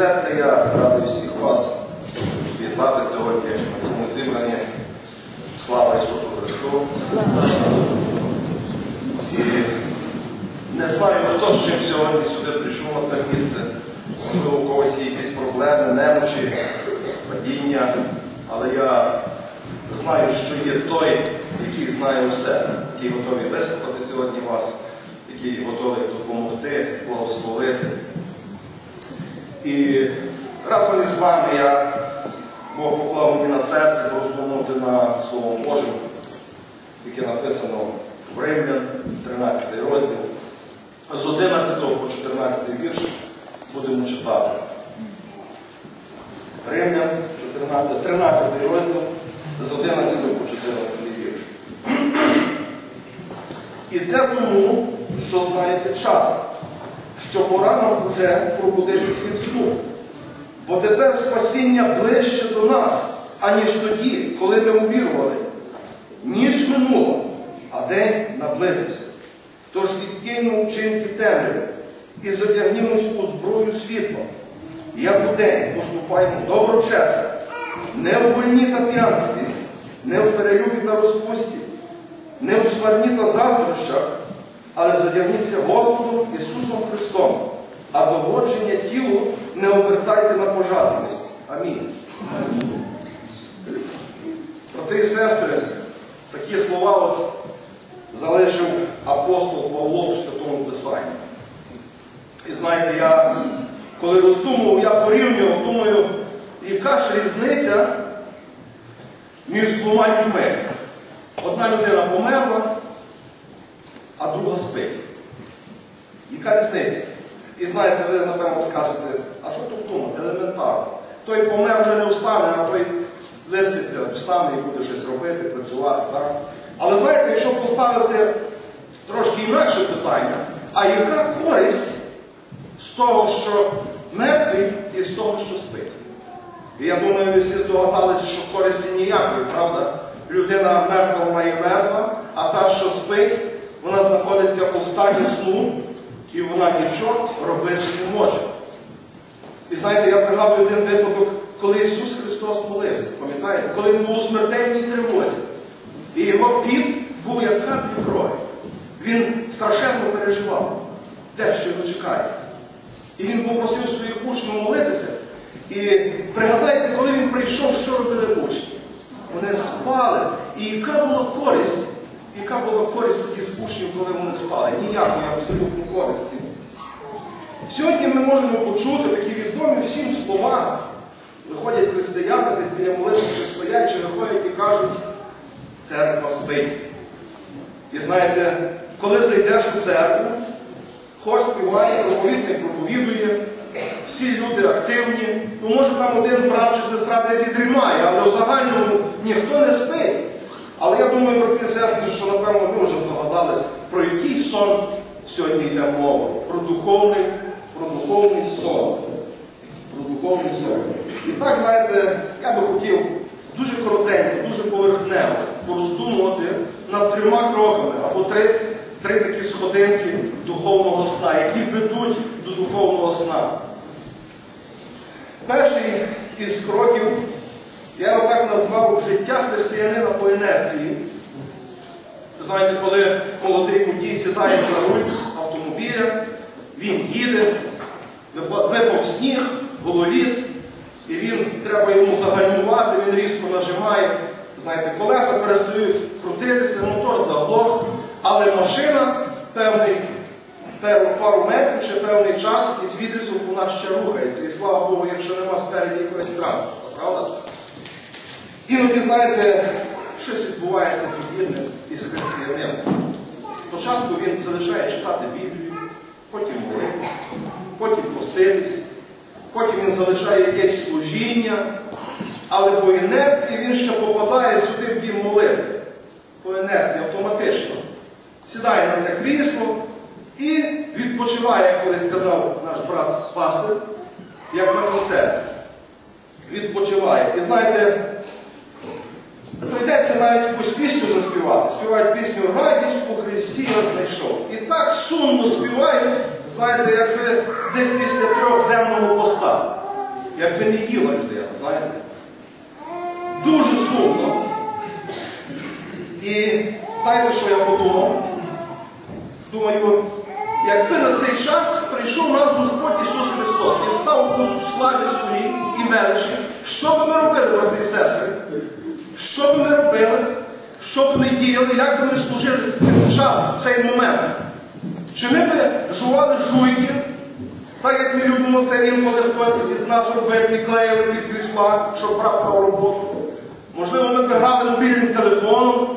сестри, я радий всіх вас вітати сьогодні на цьому зібранні. Слава Ісусу Христу! І не знаю, хто з чим сьогодні сюди прийшов на це місце. Можливо, у когось є якісь проблеми, немочі, падіння, але я знаю, що є той, який знає усе, який готовий вислухати сьогодні вас, який готовий допомогти, благословити. І разом із вами я Бог поклав мені на серце роздумувати на Словом Божим, яке написано в Римлян, 13 розділ. З 11 по 14 вірш будемо читати. Римлян, 14, 13 розділ, з 11 по 14 вірш. І це тому, що знаєте час, що пора нам вже пробудитись від сну. Бо тепер спасіння ближче до нас, аніж тоді, коли ми увірували. Ніч минуло, а день наблизився. Тож відкинув вчинки темряви і зодягнімось у зброю світла. Як у день поступаємо доброчесно, не в вольні та п'янстві, не в перелюбі та розпусті, не в сварні та заздрощах, але задягніться Господом Ісусом Христом, а догодження тілу не обертайте на пожадливість. Амінь. Брати і сестри, такі слова от залишив апостол Павло в Святому Писанні. І знаєте, я коли роздумував, я порівнював, думаю, яка ж різниця між двома людьми. Одна людина померла, а друга спить. Яка різниця? І знаєте, ви, напевно, скажете, а що тут думати? Елементарно. Той помер вже не встане, а той виспиться, встане і буде щось робити, працювати. Так? Але знаєте, якщо поставити трошки інакше питання, а яка користь з того, що мертвий, і з того, що спить? І я думаю, ви всі здогадалися, що користі ніякої, правда? Людина мертва, вона і мертва, а та, що спить, вона знаходиться у стані сну, і вона нічого робити не може. І знаєте, я пригадую один випадок, коли Ісус Христос молився, пам'ятаєте, коли він був у смертельній тривозі. І його піт був як капель крові. Він страшенно переживав те, що його чекає. І він попросив своїх учнів молитися. І пригадайте, коли він прийшов, що робили учні? Вони спали. І яка була користь? Яка була користь тоді з учнів, коли вони спали? Ніякої абсолютно користі. Сьогодні ми можемо почути такі відомі всім слова. Виходять християни, десь біля молитви чи стоять, чи виходять і кажуть, церква спить. І знаєте, коли зайдеш у церкву, хоч співає, проповідник проповідує, всі люди активні, ну може там один брат чи сестра десь і дрімає, але в загальному ніхто не спить. Але я думаю, брати і сестри, що, напевно, ми вже здогадались, про який сон сьогодні йде мова. Про духовний, про духовний сон. Про духовний сон. І так, знаєте, я би хотів дуже коротенько, дуже поверхнево пороздумувати над трьома кроками або три, три такі сходинки духовного сна, які ведуть до духовного сна. Перший із кроків я його так назвав життя християнина по інерції. Знаєте, коли молодий водій сідає за руль автомобіля, він їде, випав сніг, гололіт, і він треба йому загальмувати, він різко нажимає. Знаєте, колеса перестають крутитися, мотор заглох, але машина певний, пару метрів чи певний час із відрізом вона ще рухається. І слава Богу, якщо нема спереді якогось транспорту, правда? Іноді, знаєте, щось відбувається подібне із християнином. Спочатку він залишає читати Біблію, потім молитись, потім поститись, потім він залишає якесь служіння, але по інерції він ще попадає сюди в дім молитви. По інерції автоматично. Сідає на це крісло і відпочиває, як колись сказав наш брат пастир, як на концерті. Відпочиває. І знаєте, Прийдеться навіть якусь пісню заспівати. Співають пісню Радість у Христі я знайшов. І так сумно співають, знаєте, як ви десь після трьохденного поста. якби не їла людина, знаєте. Дуже сумно. І знаєте, що я подумав? Думаю, якби на цей час прийшов нас Господь Ісус Христос і став у славі своїй і величі, що би ми робили, брати і сестри? Що би ми робили? Що б ми діяли, як би ми служили в час, в цей момент? Чи ми би жували жуйки, так як ми любимо це інколи хтось із нас робити клеїли під крісла, щоб брав роботу? Можливо, ми б грали мобільним телефоном,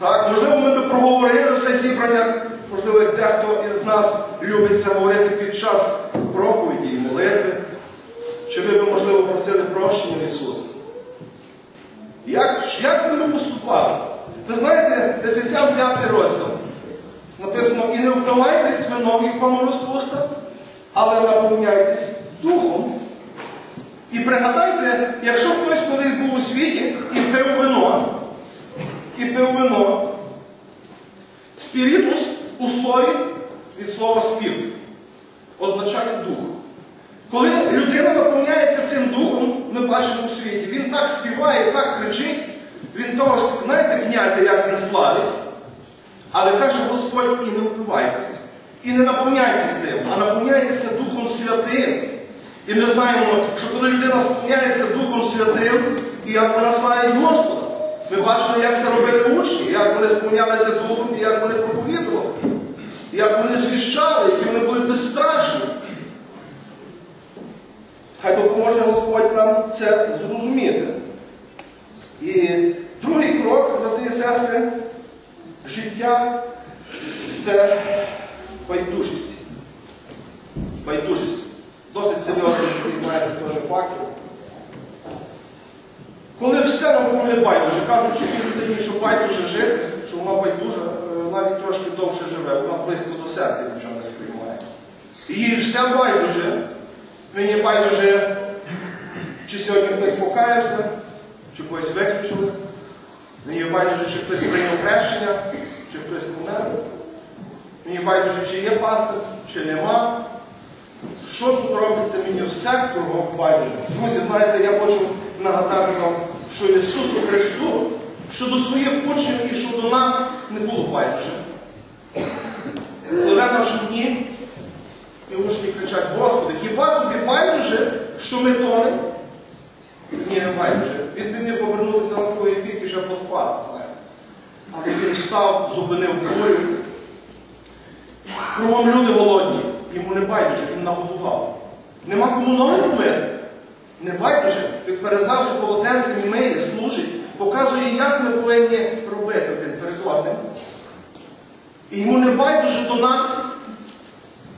так? можливо, ми б проговорили все зібрання, можливо, дехто із нас любить це говорити під час проповіді і молитви. Чи ми б, можливо, просили прощення Ісуса? 65 розділ. Написано, і не впивайтесь вином, як вам розпуста, але наповняйтесь духом. І пригадайте, якщо хтось колись був у світі і пив вино, і пив вино, спірітус у слові від слова спірт означає дух. Коли людина наповняється цим духом, ми бачимо у світі, він так співає, так кричить він того, знаєте, князя, як він славить. Але каже Господь, і не впивайтеся. І не наповняйтесь тим, а наповняйтеся Духом Святим. І ми знаємо, що коли людина сповняється Духом Святим, і як вона славить Господа, ми бачили, як це робили учні, як вони сповнялися Духом, і як вони проповідували, як вони звіщали, які вони були безстрашні. Хай допоможе Господь нам це зрозуміти. І другий крок, брати і сестри, життя це байдужість. Байдужість. Досить серйозно, ви знаєте теж фактор. Коли все навкруги байдуже, кажуть, що тій людині, що байдуже жити, що вона байдужа, е, навіть трошки довше живе, вона близько до серця нічого не сприймає. Їй все байдуже. Мені байдуже, чи сьогодні хтось покаявся, чи когось виключили. Мені байдуже, чи хтось прийняв хрещення, чи хтось помер. Мені байдуже, чи є пастир, чи нема. Що тут робиться мені все кругом байдуже? Друзі, знаєте, я хочу нагадати вам, що Ісусу Христу, що до своїх учнів і що до нас не було байдуже. Пливе на човні, і учні кричать, Господи, хіба тобі байдуже, що ми тонемо? Ні, не байдуже. Він би міг повернутися на твої бік вже поспати. Але він встав, зупинив бою. Кругом люди голодні. Йому не байдуже, він нагодував. Нема кому ноги помити. Не байдуже, він перезався полотенцем і миє, служить, показує, як ми повинні робити один перед. І йому не байдуже до нас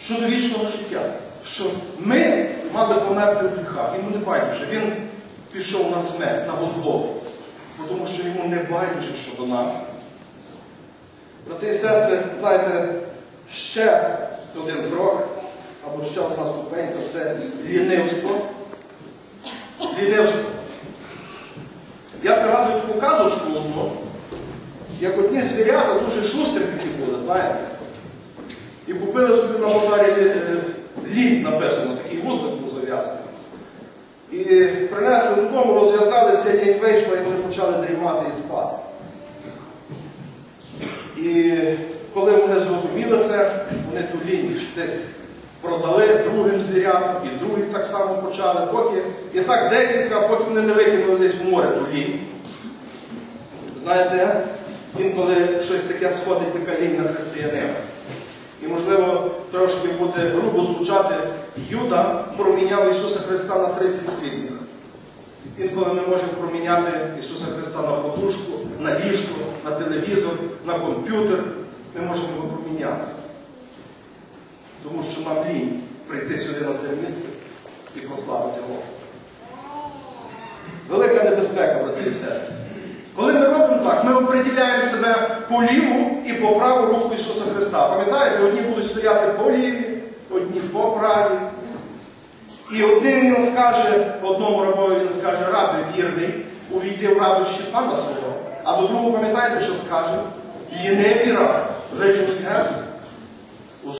щодо вічного життя. Що ми мали померти в гріхах. Йому не байдуже. Він пішов на смерть, на Голгофу. Тому що йому не байдуже щодо нас. Брати і сестри, знаєте, ще один крок, або ще одна ступенька це лінивство. Лінивство. Я пригадую таку казочку одну, як одні звірята дуже шустрі такі були, знаєте. І купили собі на базарі е, лід написано, такий вузлик був зав'язаний. І принесли додому, розв'язалися, лінь вийшла, і вони почали дрімати і спати. І коли вони зрозуміли це, вони ту лінь десь продали другим звірятам, і другі так само почали, поки і так декілька, поки вони не викинули десь в море ту лінь. Знаєте, інколи щось таке сходить така лінь на християнина. І, можливо, трошки буде грубо звучати, Юда проміняв Ісуса Христа на 30 слідних. Інколи ми можемо проміняти Ісуса Христа на подушку, на ліжко, на телевізор, на комп'ютер. Ми можемо його проміняти. Тому що нам лінь прийти сюди на це місце і прославити Господа. Велика небезпека, брати і сестри. Коли ми робимо так, ми оприділяємо себе по ліву і по праву руку Ісуса Христа. Пам'ятаєте, одні будуть стояти по ліві, одні по правій. І одним він скаже, одному рабові він скаже, раби вірний, увійди в радощі Пана свого. А до другому пам'ятаєте, що скаже? Ліниві невіра виженіть геть.